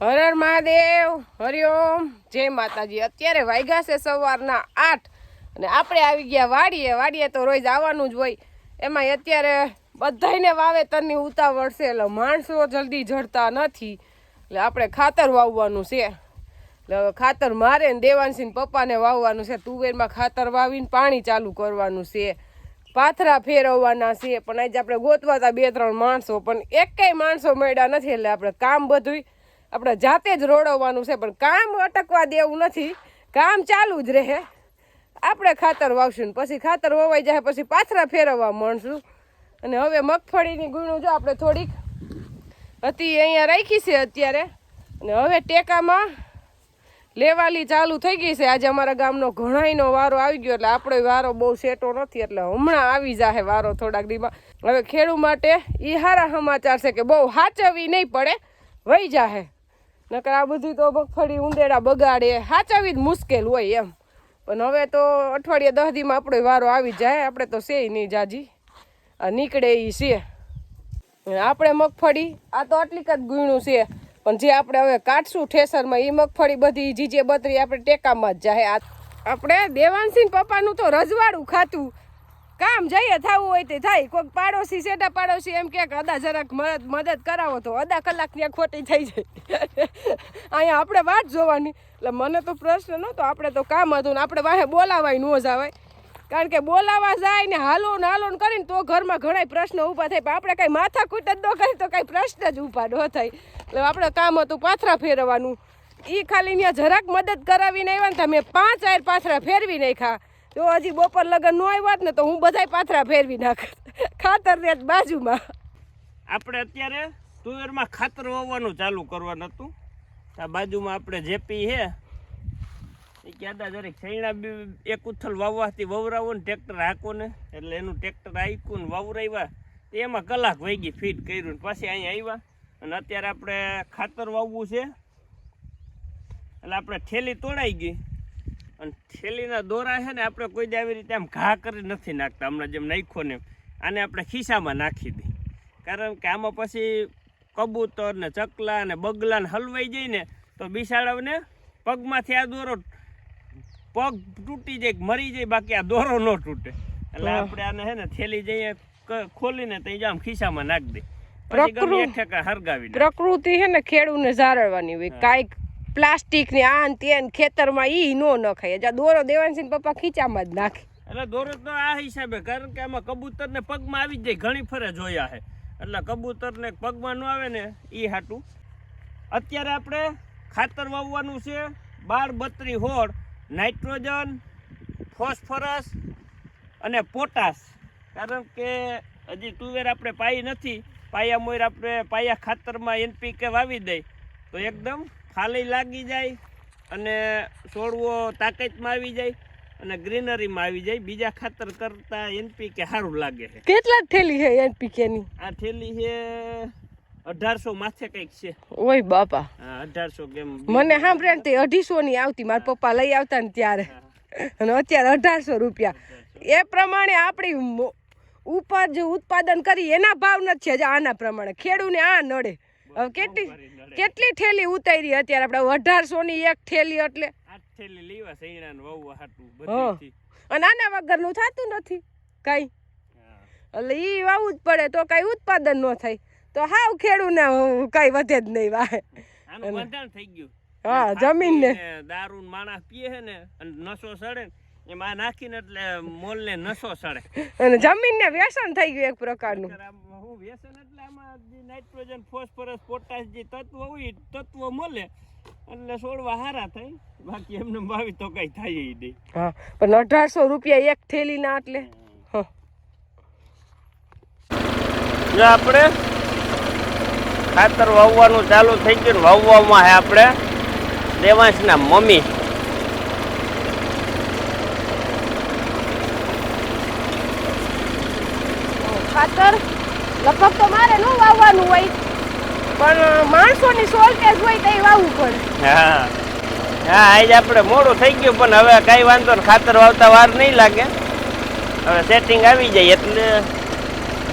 હર હર મહાદેવ હરિઓમ જય માતાજી. અત્યારે વાગ્યા છે સવારના આઠ અને આપણે આવી ગયા વાડીએ. વાડીએ તો રોજ આવવાનું જ હોય. એમાં અત્યારે બધાયને વાવેતરની ઉતાવળ છે. એટલે માણસો જલ્દી જડતા નથી. એટલે આપણે ખાતર વાવવાનું છે. એટલે ખાતર મારે ને દેવાંશીને પપ્પાને વાવવાનું છે. તુવેરમાં ખાતર વાવીને પાણી ચાલુ કરવાનું છે. પાથરા ફેરવવાના છે. પણ આજે આપણે ગોતવા હતા બે ત્રણ માણસો. પણ એકેય માણસો મળ્યા નથી. એટલે આપણે કામ બધું આપણે જાતે જ રોડવવાનું છે, પણ કામ અટકવા દેવું નથી. કામ ચાલુ જ રહે. આપણે ખાતર વાવશું પછી ખાતર વવાઈ જાય, પછી પાથરા ફેરવવા માંડશું. અને હવે મગફળીની ગુણું જો આપણે થોડીક હતી અહીંયા રાખી છે અત્યારે. અને હવે ટેકામાં લેવાલી ચાલુ થઈ ગઈ છે. આજે અમારા ગામનો ઘણાયનો વારો આવી ગયો એટલે આપણો વારો બહુ સેટો નથી, એટલે હમણાં આવી જાહે વારો થોડાક દીમાં. હવે ખેડૂ માટે એ સારા સમાચાર છે કે બહુ હાચવી નહીં પડે વહી જાહે. નકર આ બધું તો મગફળી ઉંદેડા બગાડે. હાચવવી જ મુશ્કેલ હોય એમ. પણ હવે તો અઠવાડિયે દસ દીમાં આપણો વારો આવી જાય, આપણે તો છે નહીં જાજી. આ નીકળે એ છે. આપણે મગફળી, આ તો આટલીક જ ગુણ્યું છે. પણ જે આપણે હવે કાઢશું ઠેસરમાં એ મગફળી બધી જીજે બતરી આપણે ટેકામાં જ જાય. આપણે દેવાનસિંહ પપ્પાનું તો રજવાડું ખાતું. કામ જઈએ થવું હોય તે થાય. કોઈક પાડોશી સેટા પાડોશી એમ કે અદા જરાક મદદ મદદ કરાવો તો અડધા કલાક ત્યાં ખોટી થઈ જાય. અહીંયા આપણે વાત જોવાની. એટલે મને તો પ્રશ્ન નહોતો, આપણે તો કામ હતું ને આપણે વાહે બોલાવાય ન જવાય. કારણ કે બોલાવા જાય ને હાલો ને હાલો ને કરીને તો ઘરમાં ઘણા પ્રશ્નો ઊભા થાય. પણ આપણે કાંઈ માથા કૂટ જ ન કરી તો કાંઈ પ્રશ્ન જ ઊભા ન થાય. એટલે આપણે કામ હતું પાથરા ફેરવવાનું. એ ખાલી ત્યાં જરાક મદદ કરાવીને આવ્યા ને તમે પાંચ આયર પાથરા ફેરવી નાખ્યા. તો હજી બપોર લગન ન આવ્યા ને તો હું બધાય પાથરા ફેરવી નાખ ખાતર ને બાજુમાં. આપણે અત્યારે તુવેરમાં ખાતર વાવવાનું ચાલુ કરવાનું હતું. આ બાજુમાં આપણે જેપી છે. એ ક્યાંતા જરીક સૈણા બી એક ઉથલ વાવવાથી વવરાવો ને ટ્રેક્ટર હાકો ને, એટલે એનું ટ્રેક્ટર આંક્યું ને વાવરાવ્યા. એમાં કલાક વૈગી ફીટ કર્યું ને પછી અહીંયા આવ્યા. અને અત્યારે આપણે ખાતર વાવવું છે. એટલે આપણે થેલી તોડાઈ ગઈ. અને થેલીના દોરા છે ને આપણે કોઈ દી આવી રીતે આમ ઘા કરી નથી નાખતા હમણાં જેમ નાખ્યો ને આને આપણે ખિસ્સામાં નાખી દઈ કારણ કે આમાં પછી કબૂતર ને ચકલા ને બગલા ને હલવાઈ જાય ને તો બિસાડવને પગમાંથી આ દોરો પગ તૂટી જાય મરી જાય બાકી આ દોરો ન તૂટે. એટલે આપણે આને હે ને થેલી જઈએ ખોલીને તો આમ ખિસ્સામાં નાખી દઈ પછી ગમે ઠેકા હરગાવી પ્રકૃતિ છે ને ખેડૂને જાળવવાની હોય કાંઈક પ્લાસ્ટિક ને આન તેન ખેતરમાં ઈ નો નખાય. જ્યાં દોરો દેવાનસિંહ પપ્પા ખીચામાં જ નાખે. એટલે દોરો તો આ હિસાબે, કારણ કે આમાં કબૂતર ને પગમાં આવી જાય, ઘણી ફરે જોયા છે. એટલે કબૂતર ને પગમાં ન આવે ને એ હાટું. અત્યારે આપણે ખાતર વાવવાનું છે બાર બત્રી હોળ, નાઇટ્રોજન, ફોસ્ફરસ અને પોટાશ. કારણ કે હજી તુવેર આપણે પાઈ નથી. પાયા મોર આપણે પાયા ખાતરમાં એનપીકે વાવી દઈ તો એકદમ ફાલી લાગી જાય અને છોડવો તાકાતમાં આવી જાય અને ગ્રીનરીમાં આવી જાય. બીજા ખાતર કરતાં એનપીકે સારું લાગે છે. કેટલા થેલી છે એનપીકે ની આ થેલી છે અઢારસો માથે કંઈક છે. ઓય બાપા. હા અઢારસો કેમ મને સાંભળે તે અઢીસો ની આવતી. મારા પપ્પા લઈ આવતા ને ત્યારે. અને અત્યારે અઢારસો રૂપિયા. એ પ્રમાણે આપણી મો- જે ઉત્પાદન કરી એના ભાવ નથી આના પ્રમાણે. ખેડૂને આ નડે. હવે કેટલી કેટલી થેલી ઉતારી અત્યારે આપણે અઢારસો ની એક થેલી એટલે. ને અને આના વગરનું થતું નથી કઈ. એટલે ઈ વાવું જ પડે તો કઈ ઉત્પાદન ન થાય. તો હાવ ખેડૂને કઈ વધે જ નહીં વાહે. થઈ ગયું. હા જમીનને. દારૂ માણસ પીએ ને નસો નશો સડે ને એમાં નાખીને એટલે મોલ ને નશો સડે. અને જમીનને વ્યસન થઈ ગયું એક પ્રકારનું. હું વ્યસન એટલે આમાં જે નાઇટ્રોજન ફોસ્ફરસ પોટાશ જે તત્વ હોય એ તત્વ મળે એટલે છોડવા હારા થાય. બાકી એમને ભાવી તો કઈ થાય ય નહીં. હા પણ અઢારસો રૂપિયા એક થેલી ના એટલે હા. જો આપણે ખાતર વાવવાનું ચાલુ થઈ ગયું ને વાવવામાં હે આપણે દેવાંશના મમ્મી. ખાતર લગભગ તો મારે ન વાવવાનું હોય. પણ માણસોની શોર્ટેજ હોય તો વાવવું પડે. હા. હા આજે આપણે મોડું થઈ ગયું પણ હવે કાંઈ વાંધો નહીં ખાતર વાવતા વાર નહીં લાગે. હવે સેટિંગ આવી જાય એટલે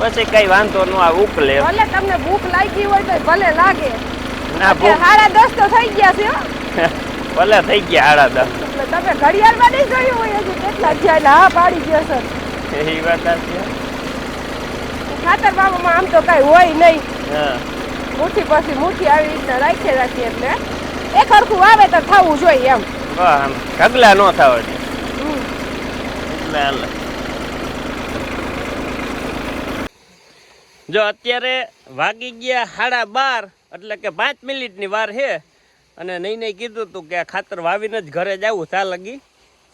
પછી કઈ વાંધો ન આ ઉકલે. ભલે તમને ભૂખ લાગી હોય તો ભલે લાગે. ના ભૂખ સાડા દસ તો થઈ ગયા છે ભલે થઈ ગયા આડા એટલે તમે ઘડિયાળમાં નહીં જોયું હોય હજી કેટલા થયા હા પાડી ગયો સર એ વાત હો. ખાતર બાબામાં આમ તો કાંઈ હોય નહીં. હા. મુઠ્ઠી પછી મુઠ્ઠી આવી રીતના રાખી રાખી એટલે એક હરખું વાવેતર થવું જોઈએ એમ. ઢગલા ન થવા દે. એટલે જો અત્યારે વાગી ગયા સાડા બાર એટલે કે પાંચ મિનિટની વાર છે અને નહીં નહીં કીધું તું કે આ ખાતર વાવીને જ ઘરે જવું ચા લગી.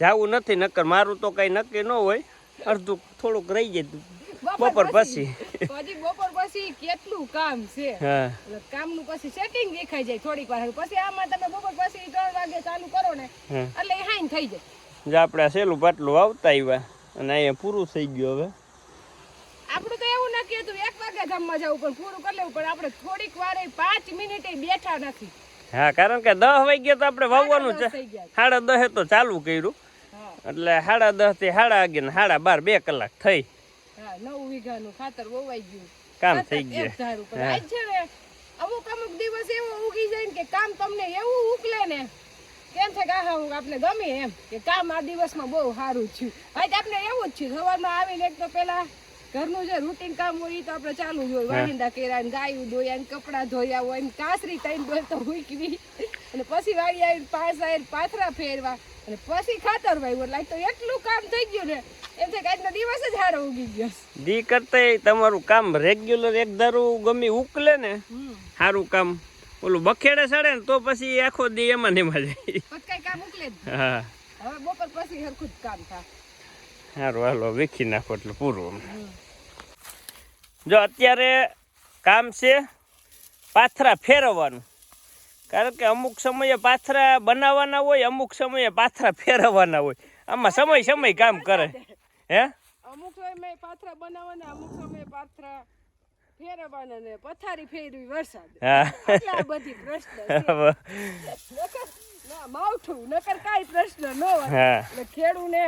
જવું નથી નક્કર મારું તો કંઈ નક્કી ન હોય. અડધું થોડુંક રહી જાય બપોર પછી. પછી. બપોર પછી કેટલું કામ છે? એટલે કામનું પછી સેટિંગ દેખાઈ જાય થોડીક વાર. પછી આમાં તમે બપોર પછી ત્રણ વાગે ચાલુ કરો ને એટલે હાઈન થઈ જાય. જે આપણે સેલું પાટલું આવતા આવ્યા અને અહીંયા પૂરું થઈ ગયું હવે. આપણું તો એવું નક્કી હતું એક વાગે ગામમાં જવું પણ પૂરું કરી લેવું પણ આપણે થોડીક વાર પાંચ મિનિટે બેઠા નથી. હા કારણ કે દસ વાગ્યા તો આપણે વાવવાનું છે. સાડા દસે તો ચાલુ કર્યું. એટલે સાડા દસથી સાડા અગિયાર ને સાડા બાર બે કલાક થઈ. હા નવ વીઘાનું ખાતર વવાઈ ગયું. કામ થઈ એક ગયા પણ આજ છે ને અમુક અમુક દિવસ એવો ઉગી જાય ને કે કામ તમને એવું ઉકલે ને કેમ છે કે આહા હું આપને ગમે એમ કે કામ આ દિવસમાં બહુ સારું થયું. આજ આપણે એવું જ છે સવારમાં આવીને એક તો પેલા ઘરનું જે રૂટીન કામ હોય એ તો આપણે ચાલુ જ હોય. વાહિંદા કર્યા ને ગાયું ધોયા ને કપડાં ધોયા હોય ને કાસરી તૈન ડોલ તો હુકવી અને પછી વાળી આવીને પાસ આવીને પાથરા ફેરવા. અને પછી ખાતર વાવ્યું. એટલે તો એટલું કામ થઈ ગયું ને દી કરતા તમારું કામ રેગ્યુલર એક ધારું ગમે ઉકલે ને સારું કામ. ઓલું બખેડે સડે ને તો પછી આખો દી એમાં ને એમાં જાય. કઈ કામ ઉકલે હા. હવે બપોર પછી હરખું જ કામ થાય. સારું હાલો વીખી નાખો એટલે પૂરું જો અત્યારે કામ છે પાથરા ફેરવવાનું. કારણ કે અમુક સમયે પાથરા બનાવવાના હોય અમુક સમયે પાથરા ફેરવવાના હોય. આમાં સમય સમય કામ કરે. હે? અમુક સમય પાથરા બનાવવાના અમુક સમય પાથરા ફેરવવાના ને પથારી ફેરવી વરસાદ. આ બધી પ્રશ્ન ના માવઠું નકર કાંઈ પ્રશ્ન ન હોય. એટલે ખેડૂને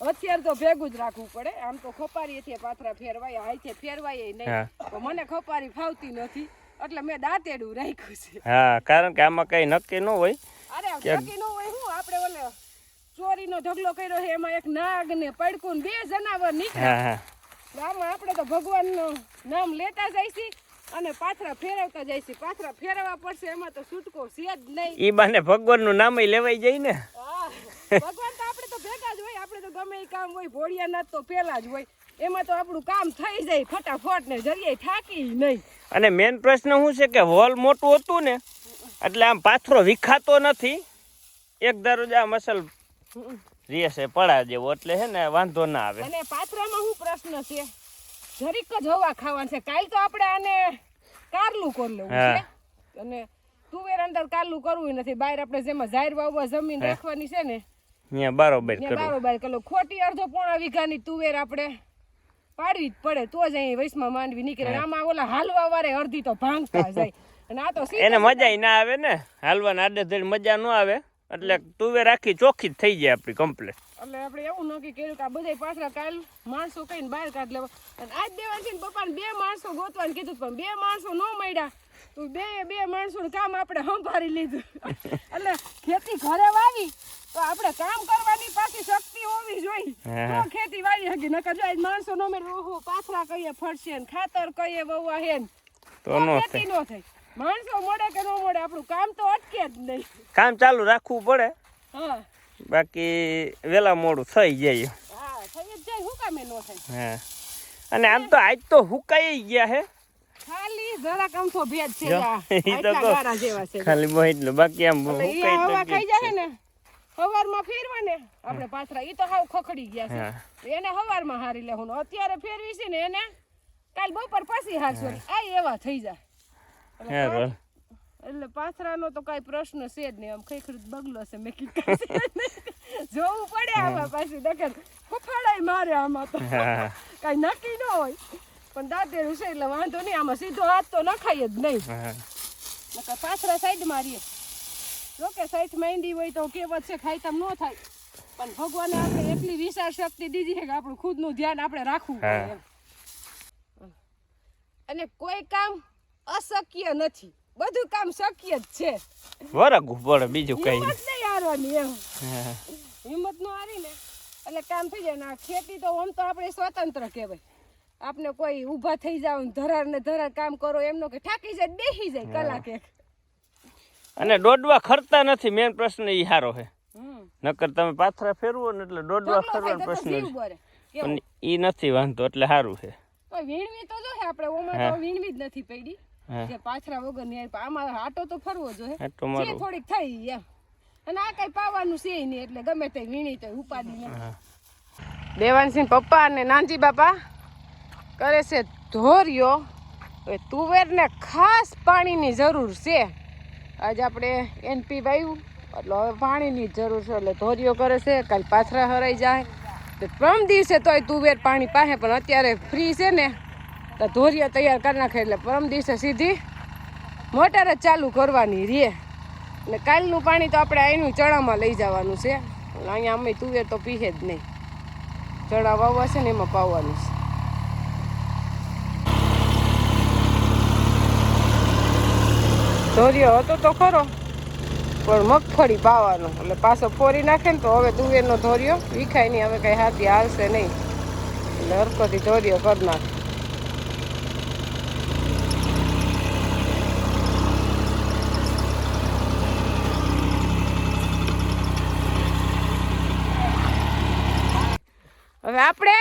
અત્યારે તો ભેગું જ રાખવું પડે. આમ તો ખપારીએથી પાથરા ફેરવાય હાથે ફેરવાય નહીં. તો મને ખપારી ફાવતી નથી. એટલે મેં દાંતેડું રાખ્યું છે. હા કારણ કે આમાં કઈ નક્કી ન હોય અરે નક્કી ન હોય હું? આપણે ઓલે ચોરીનો ઢગલો કર્યો છે એમાં એક નાગ ને પડકું બે જનાવર નીકળ્યા. આમાં આપણે તો ભગવાનનું નામ લેતા જઈશી અને પાથરા ફેરવતા જઈશી. પાથરા ફેરવવા પડશે એમાં તો છૂટકો છે જ નહીં. ઈ બાને ભગવાનનું નામ લેવાઈ જાય ને. હા, ભગવાન તો આપણે તો ભેગા જ હોય આપણે તો ગમે એ કામ હોય ભોળિયાનાથ તો પેલા જ હોય. એમાં તો આપણું કામ થઈ જાય ફટાફટ ને જરીએ થાકી નહીં. અને મેન પ્રશ્ન શું છે કે હોલ મોટું હતું ને એટલે આમ પાથરો વિખાતો નથી. એક ધારો મસલ રહેશે પડા જેવો એટલે છે ને વાંધો ના આવે. અને પાત્રામાં શું પ્રશ્ન છે? જરીક જ હવા ખાવાનું છે. કાલ તો આપણે આને કારલું કરી લેવું છે. અને તુવેર અંદર કારલું કરવું નથી. બહાર આપણે જેમાં જાહેર વાવવા જમીન રાખવાની છે ને અહીંયા બારોબાર ત્યાં કરવું. બારોબાર કરો ખોટી અડધો પોણા વીઘાની તુવેર આપણે પાડવી જ પડે. તો જ અહીં વૈશમાં માંડવી નીકળે. આમાં ઓલા હાલવા વારે અડધી તો ભાંગતા જાય. અને આ તો એને મજા ના આવે ને? હાલવાના આડે મજા ન આવે. એટલે તુવેર આખી ચોખ્ખી જ થઈ જાય આપણી કમ્પ્લેટ એટલે આપણે એવું નક્કી કર્યું કે આ બધા પાછળ કાલ માણસો કઈ બહાર કાઢ લેવા. અને આજ દેવાનું છે ને પપ્પાને બે માણસો ગોતવાનું કીધું પણ બે માણસો ન મળ્યા. તો બે બે માણસોનું કામ આપણે સંભાળી લીધું. એટલે ખેતી ઘરે વાવી તો આપણે કામ કરવાની પાછી શક્તિ હોવી જોઈએ. તો ખેતી વાવી હકી નકર જો માણસો ન મળે ઓહો પાથરા કહીએ ફરશે ને ખાતર કહીએ વવા હે ને. તો ખેતી ન થાય. માણસો મળે કે ન મળે આપણું કામ તો અટકે જ નહીં. કામ ચાલુ રાખવું પડે. હા. બાકી વેલા મોડું થઈ જાય. હા થઈ જ જાય શું કામે ન થાય? હા. અને આમ તો આજ તો હુકાઈ ગયા હે. ખાલી જરાક અમથો ભેદ છે જો, આ. ઈ તો આટલા ગારા જેવા છે. ખાલી મોહિતનું બાકી આમ હુકાઈ તો ખાઈ જાય ને હવારમાં ફેરવા ને આપણે પાથરા ઈ તો હાવ ખખડી ગયા છે. એને હવારમાં હારી લેવું અત્યારે ફેરવી છે ને એને કાલ બપોર પછી હારશું. આ એવા થઈ જાય. હા, રોલ. એટલે પાથરાનો તો કઈ પ્રશ્ન છે જ નહીં આમ ખીખડું બગલો છે મેં કીધું. જોવું પડે આમાં પાછું નકર ફફડાય મારે આમાં તો કઈ નક્કી ન હોય પણ દાંતેડું છે એટલે વાંધો નહીં આમાં સીધો હાથ તો નખાય જ નહીં નકર પાથરા સાઈડ મારીએ જોકે સાઈડ માંડી હોય તો કેવત છે ખાઈતમ ન થાય પણ ભગવાને આપણે એટલી વિશાળ શક્તિ દીધી છે કે આપણું ખુદનું ધ્યાન આપણે રાખવું. અને કોઈ કામ અશક્ય નથી. બધું કામ શક્ય જ છે. વરગું પડે બીજું કઈ હિંમત નહીં. હારવાની એમ. હિંમત નો હારી ને એટલે કામ થઈ જાય. ને ખેતી તો આમ તો આપણે સ્વતંત્ર કહેવાય. આપણે કોઈ ઊભા થઈ જાવ ધરાર ને ધરાર કામ કરો એમનો કે થાકી જાય બેસી જાય કલાકે અને દોડવા ખરતા નથી મેન પ્રશ્ન ઈ હારો છે નકર તમે પાથરા ફેરવો ને એટલે દોડવા તો પ્રશ્ન પણ ઈ નથી વાંધો એટલે સારું છે વીણવી તો જો આપણે ઓમાં હા. તો વીણવી જ નથી પડી હા કે પાછરા વગરની. આમાં આટો તો ફરવો જોઈએ જે થોડીક થઈ એમ. અને આ કઈ પાવાનું છે નહીં એટલે ગમે તે વીણી તો ઉપાડી દેવાનસિંહ પપ્પા અને નાનજી બાપા કરે છે ધોર્યો. હવે તુવેરને ખાસ પાણીની જરૂર છે. આજે આપણે એનપી વાયું એટલે હવે પાણીની જરૂર છે એટલે ધોર્યો કરે છે કાલ પાથરા હરાઈ જાય. તો પ્રમ દિવસે તોય તુવેર પાણી પાસે પણ અત્યારે ફ્રી છે ને. તો ધોરિયા તૈયાર કરી નાખે એટલે પરમ દિવસે સીધી મોટર જ ચાલુ કરવાની રે અને કાલનું પાણી તો આપણે અહીંનું ચણામાં લઈ જવાનું છે. અહીંયા અમે તુવેર તો પીહે જ નહીં. ચણા વાવવા છે ને એમાં પાવવાનું છે. ધોરિયો હતો તો ખરો, પણ મગફળી પાવાનો. એટલે પાછો ફોરી નાખે ને તો હવે તુવેરનો ધોર્યો વિખાય નહીં, હવે કંઈ હાથી હાલશે નહીં. એટલે હરકોથી ધોર્યો કરી નાખે. આપણે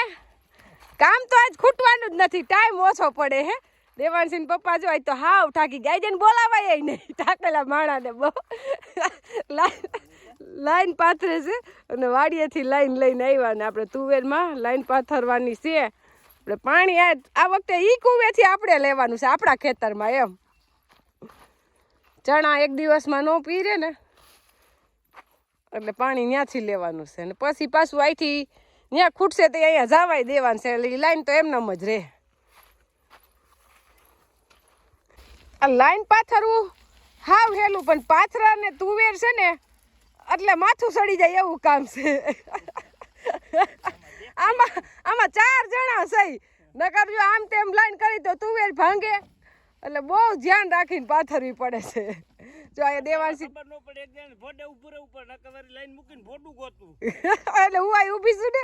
કામ તો આજ ખૂટવાનું જ નથી ટાઈમ ઓછો પડે હે. દેવાનસિંહ પપ્પા જો તો હાવ ઠાકી ગાય. જઈને બોલાવાય નહીં. ઠાકેલા માણાને બહુ. લાઈન પાથરે છે અને વાડીએથી લાઈન લઈને આવ્યા ને આપણે તુવેરમાં. લાઈન પાથરવાની છે. આપણે પાણી આ આ વખતે ઈ કુવેથી આપણે લેવાનું છે, આપણા ખેતરમાં એમ. ચણા એક દિવસમાં ન પીરે ને. એટલે પાણી ત્યાંથી લેવાનું છે. ને પછી પાછું અહીંથી ત્યાં ખૂટશે તો અહીંયા જવાય દેવાનું છે. એટલે લાઈન તો એમનામ જ રહે. આ લાઈન પાથરવું હાવ હેલું પણ પાથરા ને તુવેર છે ને એટલે માથું સડી જાય એવું કામ છે. આમાં આમાં ચાર જણા છે નકર જો આમ તેમ લાઈન કરી તો તુવેર ભાંગે. એટલે બહુ ધ્યાન રાખીને પાથરવી પડે છે. જો આ દેવાંશી ખબર ન પડે એક જણ ભોડે ઉપર રહેવું પડે નકર વારી લાઈન મૂકીને ભોડું ગોતું એટલે હું આ ઊભી છું ને?